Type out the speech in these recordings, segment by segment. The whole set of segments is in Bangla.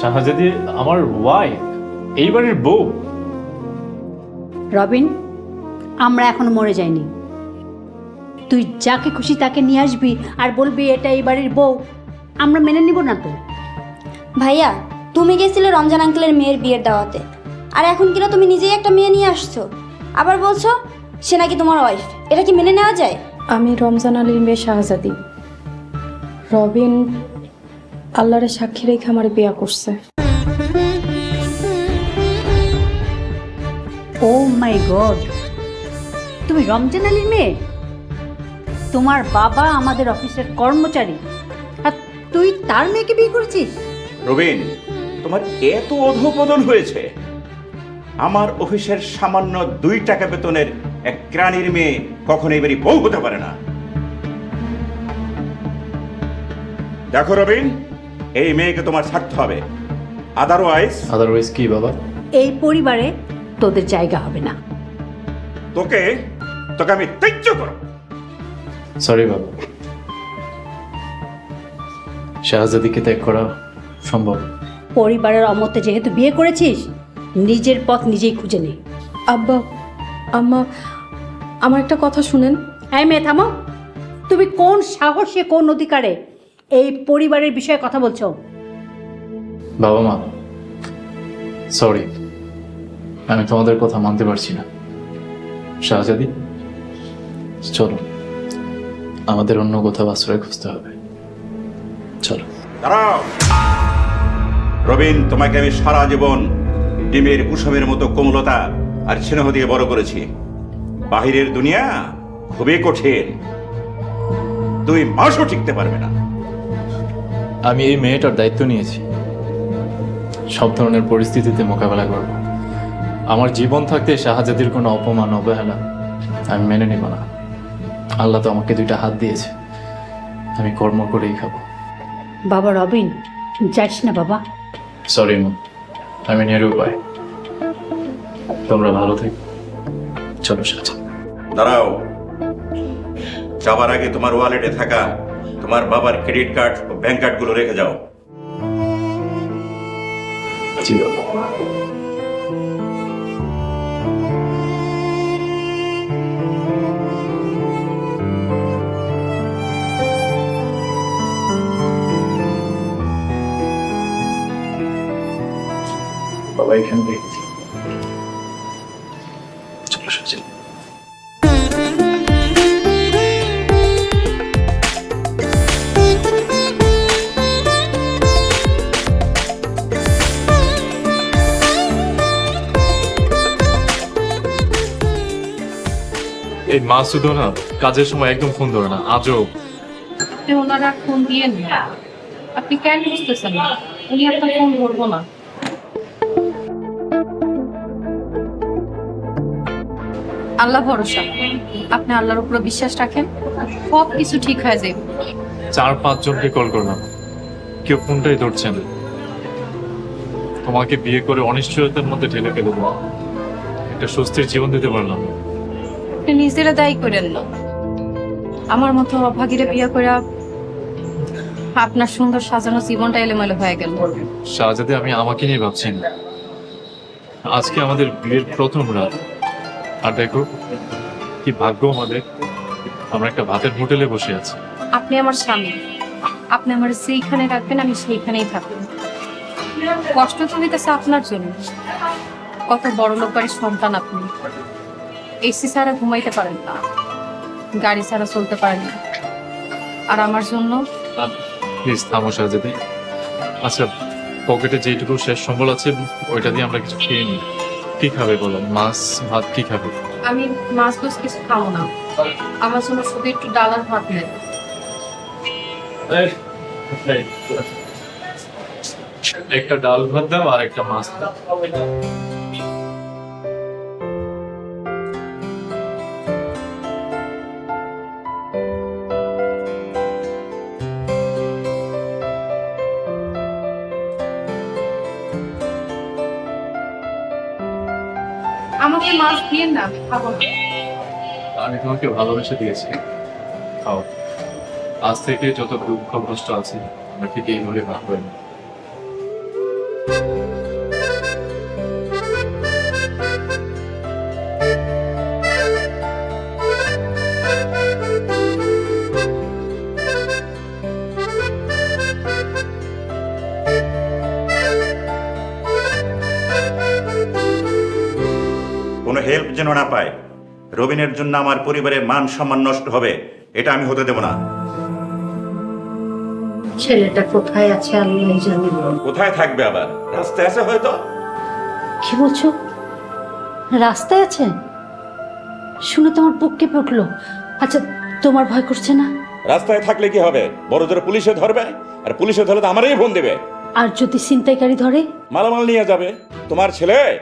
শাহজাদি আমার ওয়াইফ এইবারের বউ। রবিন আমরা এখনও মরে যাইনি। তুই যাকে খুশি তাকে নিয়ে আসবি আর বলবি এটা এই বাড়ির বউ। আমরা মেনে নিব না তো। ভাইয়া তুমি গেছিলে রমজান আঙ্কেলের মেয়ের বিয়ের দাওয়াতে। আর এখন কিনা তুমি নিজেই একটা মেয়ে নিয়ে আসছো। আবার বলছো সে নাকি তোমার ওয়াইফ এটা কি মেনে নেওয়া যায়? আমি রমজান আলীর মেয়ে শাহজাদি। রবিন আল্লাহরে সাক্ষী রেখে আমার বিয়া করছে। ও মাই গড তুমি রমজান আলীর মেয়ে? তোমার বাবা আমাদের অফিসের কর্মচারী আর তুই তার মেয়েকে বিয়ে করেছিস? রবিন তোমার এত অধপতন হয়েছে। আমার অফিসের সামান্য দুই টাকা বেতনের এক গ্রানির মেয়ে কখনো এবারই বউ হতে পারে না। দেখো রবিন এই মেয়েকে তোমার ছাড়তে হবে। আদারওয়াইজ আদারওয়াইজ কি বাবা? এই পরিবারে তোদের জায়গা হবে না। তোকে তোকে আমি ত্যায্য করো সরি বাবা। শাহজাদিকে ত্যাগ করা সম্ভব। পরিবারের অমতে যেহেতু বিয়ে করেছিস নিজের পথ নিজেই খুঁজে নে। আব্বা আম্মা আমার একটা কথা শুনেন। হ্যাঁ মেয়ে থামো। তুমি কোন সাহসে কোন অধিকারে এই পরিবারের বিষয়ে কথা বলছো? বাবা মা সরি আমি তোমাদের কথা মানতে পারছি না। শাহজাদি চলো আমাদের অন্য কোথাও আশ্রয় খুঁজতে হবে। চলো। দাঁড়াও। রবিন তোমাকে আমি সারা জীবন ডিমের কুসুমের মতো কোমলতা আর স্নেহ দিয়ে বড় করেছি। বাহিরের দুনিয়া খুবই কঠিন। তুই মাসও টিকতে পারবে না। আমি এই মেয়েটার দায়িত্ব নিয়েছি। সব ধরনের পরিস্থিতিতে মোকাবেলা করব। আমার জীবন থাকতে শাহজাদির কোনো অপমান অবহেলা আমি মেনে নেব না। আল্লাহ তো আমাকে দুইটা হাত দিয়েছে। আমি কর্ম করেই খাব। বাবা রবিন যাস না বাবা। সরি মা। আমি নিরুপায় তোমরা ভালো থেকো। চলো সাজা দাঁড়াও। যাবার আগে তোমার ওয়ালেটে থাকা তোমার বাবার ক্রেডিট কার্ড ও ব্যাংক কার্ডগুলো রেখে যাও। জি বাবা বাবা এখানে রেখেছি এই মাসুদও না কাজের সময় একদম ফোন ধরে না আজও। ওনারা ফোন দিয়ে আপনি কেন বুঝতেছেন না? উনি আপনার ফোন ধরবো না। আল্লাহ ভরসা। আপনি আল্লাহর উপর বিশ্বাস রাখেন সব কিছু ঠিক হয়ে যাবে। চার পাঁচজনকে কল করলাম। কেউ ফোনটাই ধরছে না। তোমাকে বিয়ে করে অনিশ্চয়তার মধ্যে ঠেলে ফেলে দেবো একটা স্বস্তির জীবন দিতে পারলাম না। আপনি নিজেরা দায়ী করেন না। আমার মতো অভাগীরা বিয়ে করে আপনার সুন্দর সাজানো জীবনটা এলোমেলো হয়ে গেল। শাহজাদি আমি আমাকে নিয়ে ভাবছি না। আজকে আমাদের বিয়ের প্রথম রাত। আর দেখো কি ভাগ্য আমাদের। আমরা একটা ভাতের হোটেলে বসে আছি। আপনি আমার স্বামী। আপনি আমার সেইখানে রাখবেন আমি সেইখানেই থাকব। কষ্ট তো হইতেছে আপনার জন্য। কত বড় লোক বাড়ির সন্তান আপনি। এসি ছাড়া ঘুমাইতে পারেন না। গাড়ি ছাড়া চলতে পারেন না। আর আমার জন্য প্লিজ থামো শাহজাদি আচ্ছা পকেটে যেটুকু শেষ সম্বল আছে ওইটা দিয়ে আমরা কিছু খেয়ে নিই। কি খাবে বলো? মাছ ভাত কি খাবে? আমি মাছ গোছ কিছু খাব না। আমার জন্য শুধু একটু ডাল আর ভাত নেই একটা ডাল ভাত দাও আর একটা মাছ দাও। আমাকে মাছ দিয়ে না, খাব আমি তোমাকে ভালোবেসে দিয়েছি। খাও। আজ থেকে যত দুঃখ কষ্ট আছে, আমরা ঠিক এইভাবে ভাববেন কোনো হেল্প যেন না পায় রবিনের জন্য আমার পরিবারের মান সম্মান নষ্ট হবে এটা আমি হতে দেব না। ছেলেটা কোথায় আছে আল্লাহ জানি কোথায় থাকবে আবার? রাস্তায় আছে হয়তো। কি বলছো? রাস্তায় আছে? শুনে তোমার কেঁপে উঠল। আচ্ছা তোমার ভয় করছে না? রাস্তায় থাকলে কি হবে? বড় জোরে পুলিশে ধরবে আর পুলিশে ধরলে তো আমারই ফোন দেবে। আর যদি ছিনতাইকারী ধরে? মালামাল নিয়ে যাবে। তোমার ছেলে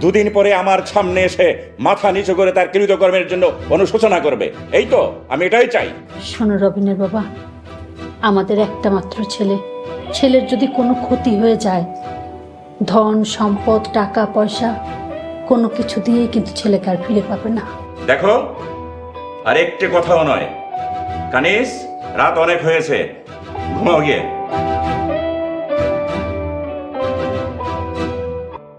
দুদিন পরে আমার সামনে এসে মাথা নিচু করে তার কৃতকর্মের জন্য অনুশোচনা করবে। এই তো আমি এটাই চাই। শোনো রবিনের বাবা আমাদের একটা মাত্র ছেলে। ছেলের যদি কোনো ক্ষতি হয়ে যায় ধন সম্পদ টাকা পয়সা কোনো কিছু দিয়েই কিন্তু ছেলেকে আর ফিরে পাবে না। দেখো আর একটি কথাও নয়। কানিস রাত অনেক হয়েছে। ঘুমাও গিয়ে।